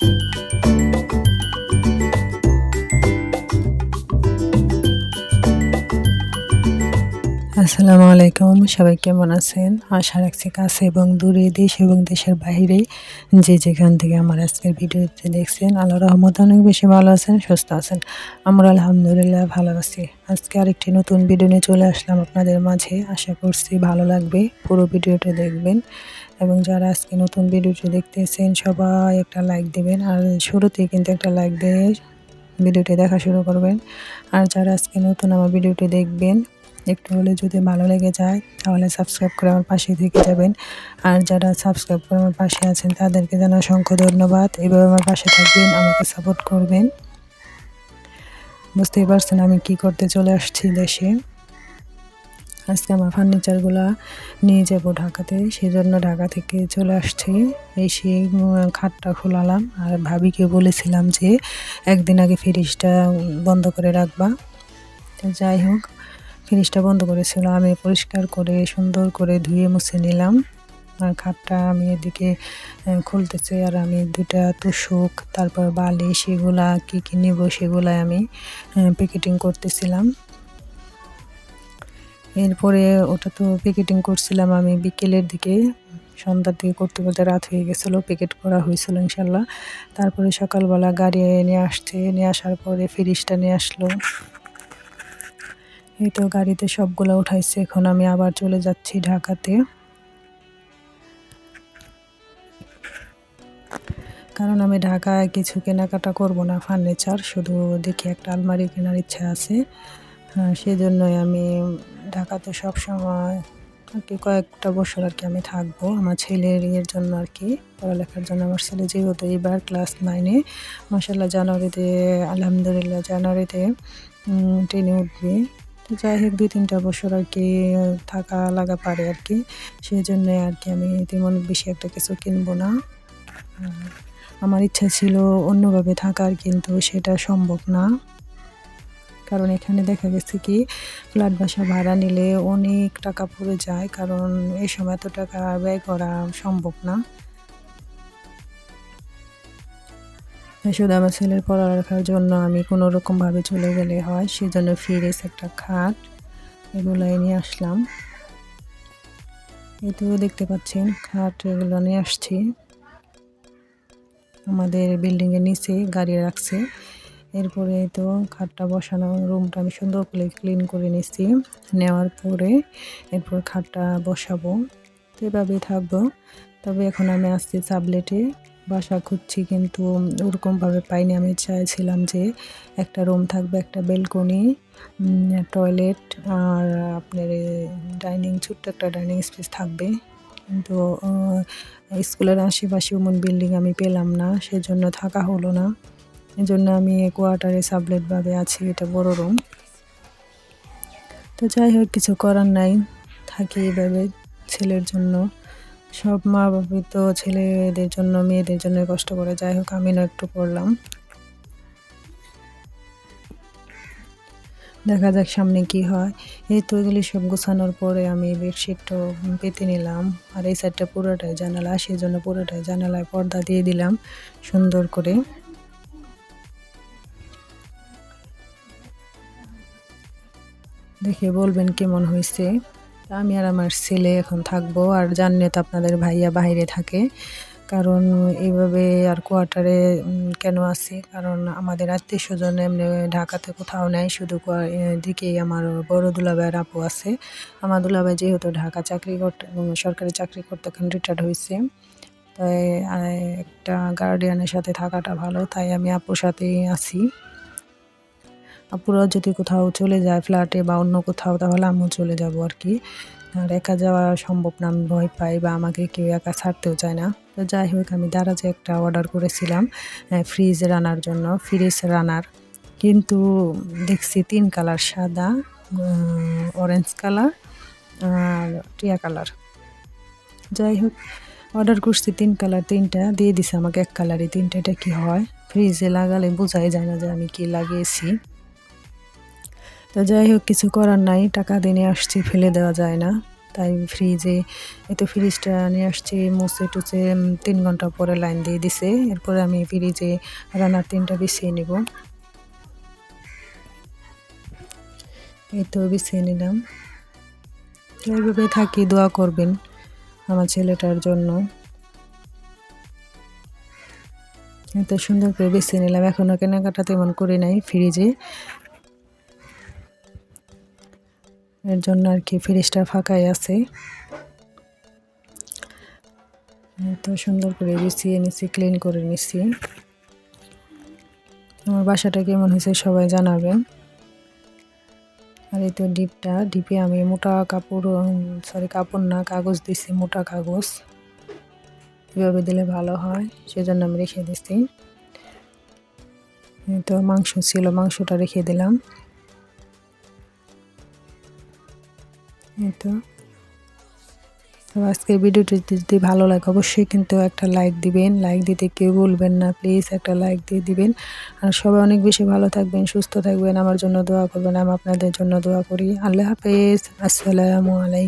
Thank you আসসালামু আলাইকুম। সবাই কেমন আছেন? আশা রাখছি কাছে এবং দূরে দেশ এবং দেশের বাইরে যে যেখান থেকে আমার আজকের ভিডিওতে দেখছেন আল্লাহ রহমত অনেক বেশি ভালো আছেন, সুস্থ আছেন। আমরা আলহামদুলিল্লাহ ভালো আছি। আজকে আরেকটি নতুন ভিডিও নিয়ে চলে আসলাম আপনাদের মাঝে। আশা করছি ভালো লাগবে। পুরো ভিডিওটা দেখবেন এবং যারা আজকে নতুন ভিডিওটি দেখতেছেন, সবাই একটা লাইক দেবেন। আর শুরুতেই কিন্তু একটা লাইক দিয়ে ভিডিওটি দেখা শুরু করবেন। আর যারা আজকে নতুন আমার ভিডিওটি দেখবেন একটু হলে যদি ভালো লেগে যায়, তাহলে সাবস্ক্রাইব করে আমার পাশে থেকে যাবেন। আর যারা সাবস্ক্রাইব করে আমার পাশে আছেন, তাদেরকে যেন অসংখ্য ধন্যবাদ। এভাবে আমার পাশে থাকবেন, আমাকে সাপোর্ট করবেন। বুঝতেই পারছেন আমি কি করতে চলে আসছি দেশে। আজকে আমার ফার্নিচারগুলো নিয়ে যাব ঢাকাতে সেই জন্য ঢাকা থেকে চলে আসছি। এসে খাটটা খোলালাম। আর ভাবিকে বলেছিলাম যে, একদিন আগে ফ্রিজটা বন্ধ করে রাখবা। তো যাই হোক ফ্রিজটা বন্ধ করেছিল। আমি পরিষ্কার করে, সুন্দর করে ধুয়ে মুছে নিলাম। আর খাটটা আমি এদিকে খুলতেছি। আর আমি দুটা তুষক তারপর বালি সেগুলা কী কী নেব সেগুলাই আমি প্যাকেটিং করতেছিলাম। এরপরে ওটা তো প্যাকেটিং করছিলাম আমি বিকেলের দিকে। সন্ধ্যার দিকে করতে করতে রাত হয়ে গেছিল প্যাকেট করা হয়েছিল ইনশাল্লাহ। তারপরে সকালবেলা গাড়ি নিয়ে আসছে, নিয়ে আসার পরে ফ্রিজটা নিয়ে আসলো। এই তো গাড়িতে সবগুলো উঠাইছে, এখন আমি আবার চলে যাচ্ছি ঢাকাতে। কারণ আমি ঢাকায় কিছু কেনাকাটা করব না, ফার্নিচার, শুধু দেখি একটা আলমারি কেনার ইচ্ছা আছে। সেই জন্যই আমি ঢাকাতে সব সময় আর কি কয়েকটা বছর আর কি আমি থাকব, আমার ছেলের ইয়ের জন্য আর কি, পড়ালেখার জন্য। আমার ছেলে যেহেতু এবার ক্লাস নাইনে মাসাল্লাহ জানুয়ারিতে, আলহামদুলিল্লাহ জানুয়ারিতে ট্রেনে উঠবে। যাই হোক দুই তিনটা বছর আর কি থাকা লাগা পারে আর কি। সেই জন্যে আর কি আমি তেমন বেশি একটা কিছু কিনবো না। আমার ইচ্ছা ছিল অন্যভাবে থাকার, কিন্তু সেটা সম্ভব না। কারণ এখানে দেখা গেছে কি, ফ্ল্যাট বাসা ভাড়া নিলে অনেক টাকা পড়ে যায়, কারণ এই সময় এত টাকা ব্যয় করা সম্ভব না। শুধু আমার ছেলের পড়ালেখার জন্য আমি কোনো রকমভাবে চলে গেলে হয়, সেজন্য ফ্রিজ একটা খাট এগুলো নিয়ে আসলাম। এতেও দেখতে পাচ্ছেন, খাট এগুলো নিয়ে আসছি। আমাদের বিল্ডিংয়ের নিচে গাড়ি রাখছে। এরপরে তো খাটটা বসানো, রুমটা আমি সুন্দর করে ক্লিন করে নিছি। নেওয়ার পরে এরপর খাটটা বসাবো। তো এভাবেই থাকব। তবে এখন আমি আসছি সাবলেটে। বাসা খুঁজছি কিন্তু ওরকমভাবে পাইনি। আমি চাইছিলাম যে একটা রুম থাকবে, একটা বেলকনি টয়লেট আর আপনার ডাইনিং, ছোট্ট একটা ডাইনিং স্পেস থাকবে। কিন্তু স্কুলের আশেপাশে এমন বিল্ডিং আমি পেলাম না, সেজন্য থাকা হলো না। এজন্য আমি কোয়ার্টারে সাবলেটভাবে আছি, এটা বড় রুম। তো যাই হোক, কিছু করার নাই। থাকি এভাবে ছেলের জন্য। সব মা বাবা তো ছেলেদের জন্য, মেয়েদের জন্য কষ্ট করে। যাই হোক আমি না একটু করলাম। দেখা যাক সামনে কি হয়। এই তো এগুলি সব গোছানোর পরে আমি বেডশিটটা পেতে নিলাম। আর এই সাইডটা পুরোটাই জানালা সেই জন্য পুরোটাই জানালায় পর্দা দিয়ে দিলাম সুন্দর করে। দেখে বলবেন কেমন হয়েছে। আমি আর আমার ছেলে এখন থাকব, আর জানলে তো আপনাদের ভাইয়া বাইরে থাকে। কারণ এইভাবে আর কোয়ার্টারে কেন আছি? কারণ আমাদের আত্মীয় স্বজন এমনি ঢাকাতে কোথাও নেই, শুধু দিকেই আমার বড় দুলাভাইয়ের আপু আছে। আমার দুলাভাই যেহেতু ঢাকা চাকরি করতে সরকারি চাকরি করতে এখন রিটায়ার্ড হয়েছে। তাই একটা গার্ডিয়ানের সাথে থাকাটা ভালো, তাই আমি আপুর সাথেই আছি। আপুরা যদি কোথাও চলে যায় ফ্ল্যাটে বা অন্য কোথাও, তাহলে আমিও চলে যাব আর কি। আর একা যাওয়া সম্ভব না, আমি ভয় পাই বা আমাকে কেউ একা ছাড়তেও চায় না। তো যাই হোক, আমি দারাজে একটা অর্ডার করেছিলাম ফ্রিজ রানার জন্য ফ্রিজ রানার কিন্তু দেখছি তিন কালার সাদা অরেঞ্জ কালার আর টিয়া কালার যাই হোক অর্ডার করছি তিন কালার তিনটা। দিয়ে দিছে আমাকে এক কালারই তিনটা। এটা কী হয়? ফ্রিজে লাগালে বোঝাই যায় না যে আমি কি লাগিয়েছি। তো যাই হোক, কিছু করার নাই, টাকা দিনে আসছি, ফেলে দেওয়া যায় না। তাই ফ্রিজে এই তো ফ্রিজটা নিয়ে আসছি, মুছে টুচে তিন ঘণ্টা পরে লাইন দিয়ে দিছে। এরপরে আমি ফ্রিজে রান্নার তিনটা বিছিয়ে নেব। এই তো বিছিয়ে নিলাম। এইভাবে থাকি, দোয়া করবেন আমার ছেলেটার জন্য। এত সুন্দর করে বেছে নিলাম। এখনও কেনাকাটা তেমন করে নাই ফ্রিজে। এর জন্য আর কি ফ্রিজটা ফাঁকাই আছে। এত সুন্দর করে বিছিয়ে নিছি ক্লিন করে নিছি। আমার বাসাটা কেমন হয়েছে সবাই জানাবেন আর এই তো ডিপটা, ডিপে আমি মোটা কাপড় সরি কাপড় না, কাগজ দিছি, মোটা কাগজ। এভাবে দিলে ভালো হয়, সেজন্য আমি রেখে দিছি। তো মাংস ছিল, মাংসটা রেখে দিলাম। তো তো আজকের ভিডিওটি যদি ভালো লাগে, অবশ্যই কিন্তু একটা লাইক দিবেন। লাইক দিতে কেউ বলবেন না প্লিজ একটা লাইক দিয়ে দিবেন। আর সবাই অনেক বেশি ভালো থাকবেন, সুস্থ থাকবেন, আমার জন্য দোয়া করবেন, আমি আপনাদের জন্য দোয়া করি। আল্লাহ হাফেজ, আসসালামু আলাইকুম।